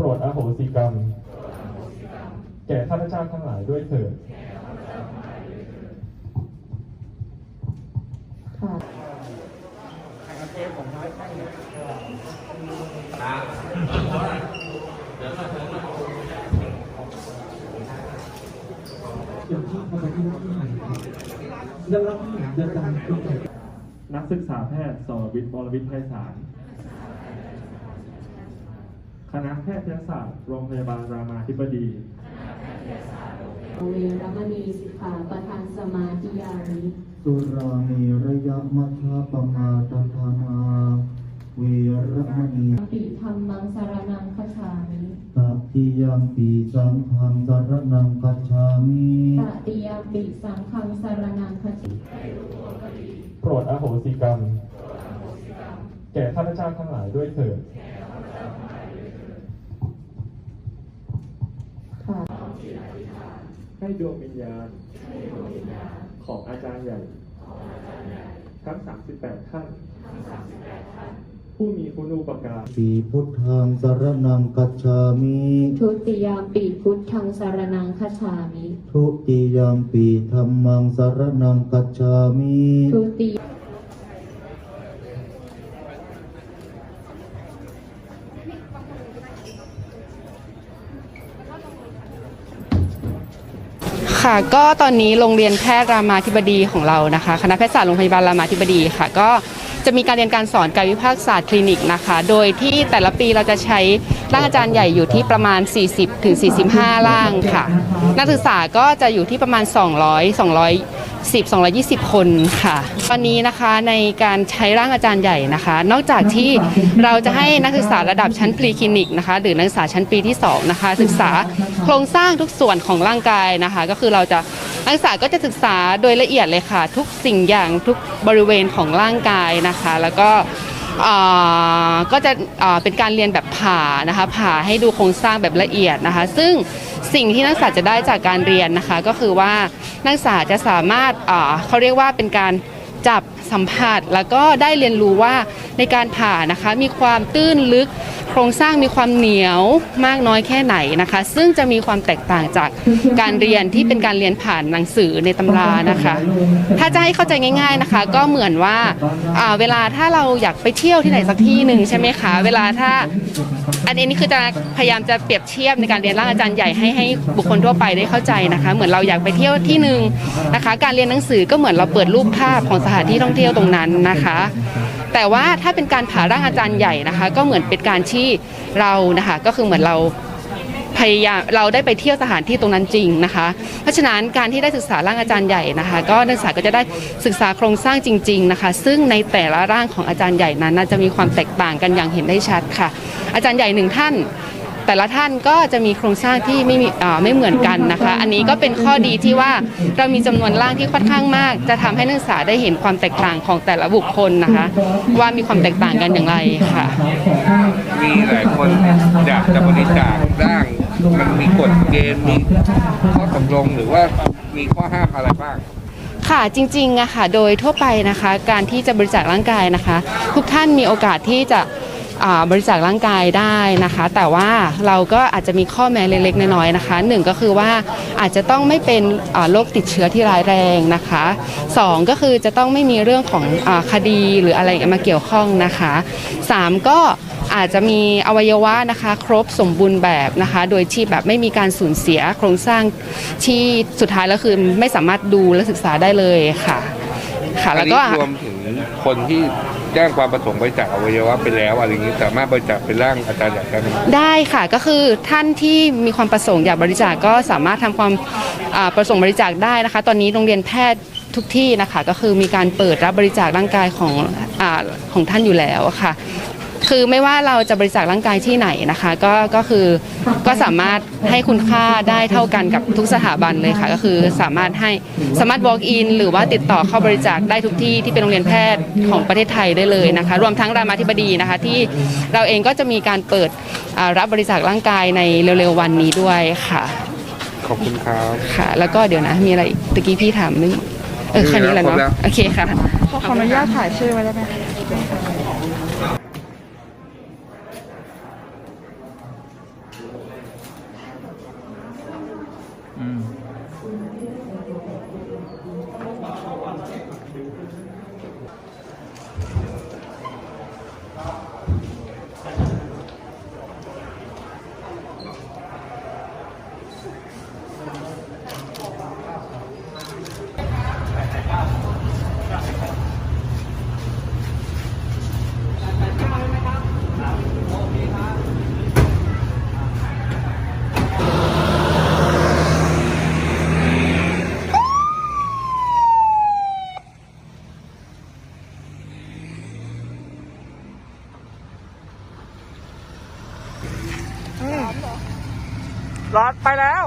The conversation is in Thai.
โปรดอโหสิกรรม แก่ข้าพเจ้าทั้งหลายด้วยเถิดค่ะเดี๋ยวที่เข้าไปที่รอบที่ไหนครับแล้วรอบที่ไหนเดินตามที่ไหนนักศึกษาแพทย์สรวิทย์บรวิทย์ไพศาล คณะแพทยศาสตร์โรงพยาบาลรามาธิบดีเวรมณีสิกขาประธานสมาธิยามิสุรามีระยะมัชฌปมาตทานาเวรมณีปิธรรมังสารนังคชามิตัติยมปีสังฆังสารนังกัจฉามิตติยมปิสังฆังสารนังคชามิโปรดอโหสิกรรม แก่ข้าพเจ้าทั้งหลายด้วยเถิด ค่ะ ให้ดวงวิญญาณ ของอาจารย์ใหญ่ ทั้ง 38 ท่าน ผู้มีคุณูปการปีพุทธังสารนังกัจฉามิทุติยมปิพุทธังสารนังคชามิ ทุติยมปีธรรมังสารนังกัจฉามิทุติ ค่ะ ก็ตอนนี้โรงเรียนแพทย์รามาธิบดีของเรานะคะ คณะแพทยศาสตร์โรงพยาบาลรามาธิบดีค่ะ ก็จะมีการเรียนการสอนกายวิภาคศาสตร์คลินิกนะคะ โดยที่แต่ละปีเราจะใช้ร่างอาจารย์ใหญ่อยู่ที่ประมาณ 40ถึง45 ร่างค่ะ นักศึกษาก็จะอยู่ที่ประมาณ 200 10 220 คนค่ะวันนี้นะคะในการใช้ร่างอาจารย์ใหญ่นะคะ นอกจากที่เราจะให้นักศึกษาระดับชั้นพรีคลินิกนะคะ หรือนักศึกษาชั้นปีที่สองนะคะ ศึกษาโครงสร้างทุกส่วนของร่างกายนะคะ ก็คือเราจะนักศึกษาก็จะศึกษาโดยละเอียดเลยค่ะ ทุกสิ่งอย่างทุกบริเวณของร่างกายนะคะ แล้วก็ ก็จะเป็นการเรียนแบบผ่านะคะผ่าให้ดูโครงสร้างแบบละเอียดนะคะ ซึ่งสิ่งที่นักศึกษาจะได้จากการเรียนนะคะ ก็คือว่านักศึกษาจะสามารถเขาเรียกว่าเป็นการจับสัมผัสแล้วก็ได้เรียนรู้ว่าในการผ่านะคะมีความตื้นลึก ครงสร้างมีความเหนียวมากน้อยแค่ไหนนะคะ ซึ่งจะมีความแตกต่างจากการเรียนที่เป็นการเรียนผ่านหนังสือในตำรานะคะ ถ้าจะให้เข้าใจง่าย ๆนะคะ ก็เหมือนว่าเวลาถ้าเราอยากไปเที่ยวที่ไหนสักที่หนึ่งใช่ไหมคะ เวลาถ้าอันนี้คือจะพยายามจะเปรียบเทียบในการเรียนร่างอาจารย์ใหญ่ให้ให้บุคคลทั่วไปได้เข้าใจนะคะ เหมือนเราอยากไปเที่ยวที่หนึ่งนะคะ การเรียนหนังสือก็เหมือนเราเปิดรูปภาพของสถานที่ท่องเที่ยวตรงนั้นนะคะ แต่ว่าถ้าเป็นการผ่าร่างอาจารย์ใหญ่นะคะ ก็เหมือนเป็นการที่เรานะคะก็คือเหมือนเราพยายามเราได้ไปเที่ยวสถานที่ตรงนั้นจริงนะคะ เพราะฉะนั้นการที่ได้ศึกษาร่างอาจารย์ใหญ่นะคะ ก็นักศึกษาก็จะได้ศึกษาโครงสร้างจริง ๆนะคะ ซึ่งในแต่ละร่างของอาจารย์ใหญ่นั้นน่าจะมีความแตกต่างกันอย่างเห็นได้ชัดค่ะ อาจารย์ใหญ่หนึ่งท่าน แต่ละท่านก็จะมีโครงสร้างที่ไม่มีอ่าไม่เหมือนกันนะคะ อันนี้ก็เป็นข้อดีที่ว่าเรามีจำนวนร่างที่ค่อนข้างมาก จะทำให้นักศึกษาได้เห็นความแตกต่างของแต่ละบุคคลนะคะ ว่ามีความแตกต่างกันอย่างไรค่ะ มีหลายคนอยากจะบริจาคร่างมันมีกฎเกณฑ์มีข้อตกลงหรือว่ามีข้อห้ามอะไรบ้างค่ะจริงๆอะค่ะโดยทั่วไปนะคะ การที่จะบริจาคร่างกายนะคะ ทุกท่านมีโอกาสที่จะอ่า บริจาคร่างกายได้นะคะ แต่ว่าเราก็อาจจะมีข้อแม้เล็กๆน้อยๆนะคะหนึ่งก็คือว่าอาจจะต้องไม่เป็นโรคติดเชื้อที่ร้ายแรงนะคะสองก็คือจะต้องไม่มีเรื่องของคดีหรืออะไรมาเกี่ยวข้องนะคะสามก็อาจจะมีอวัยวะนะคะครบสมบูรณ์แบบนะคะ โดยที่แบบไม่มีการสูญเสียโครงสร้างที่สุดท้ายแล้วคือไม่สามารถดูและศึกษาได้เลยค่ะ ค่ะแล้วก็รวมถึงคนที่ จ้งความประสงค์บริจาคอวัยวะไปแล้วอะไรอย่างนี้สามารถบริจาคเป็นร่างอาจารย์อยากได้ไหมได้ค่ะก็คือท่านที่มีความประสงค์อยากบริจาคก็สามารถทำความอ่าประสงค์บริจาคได้นะคะ ตอนนี้โรงเรียนแพทย์ทุกที่นะคะก็คือมีการเปิดรับบริจาคร่างกายของอาของท่านอยู่แล้วค่ะ คือไม่ว่าเราจะบริจาคร่างกายที่ไหนนะคะ ก็ก็คือก็สามารถให้คุณค่าได้เท่ากันกับทุกสถาบันเลยค่ะ ก็คือสามารถให้สามารถ walk in หรือว่าติดต่อเข้าบริจาคได้ทุกที่ที่เป็นโรงเรียนแพทย์ของประเทศไทยได้เลยนะคะ รวมทั้งรามาธิบดีนะคะ ที่เราเองก็จะมีการเปิดอ่ารับบริจาคร่างกายในเร็วๆวันนี้ด้วยค่ะขอบคุณครับค่ะ แล้วก็เดี๋ยวนะมีอะไรอีกตะกี้พี่ถามนึงเออแค่นี้แหละครบแล้เนาะวโอเคค่ะขออนุญาตถ่ายชื่อไว้ได้ไหม Thank you. ร้อนไปแล้ว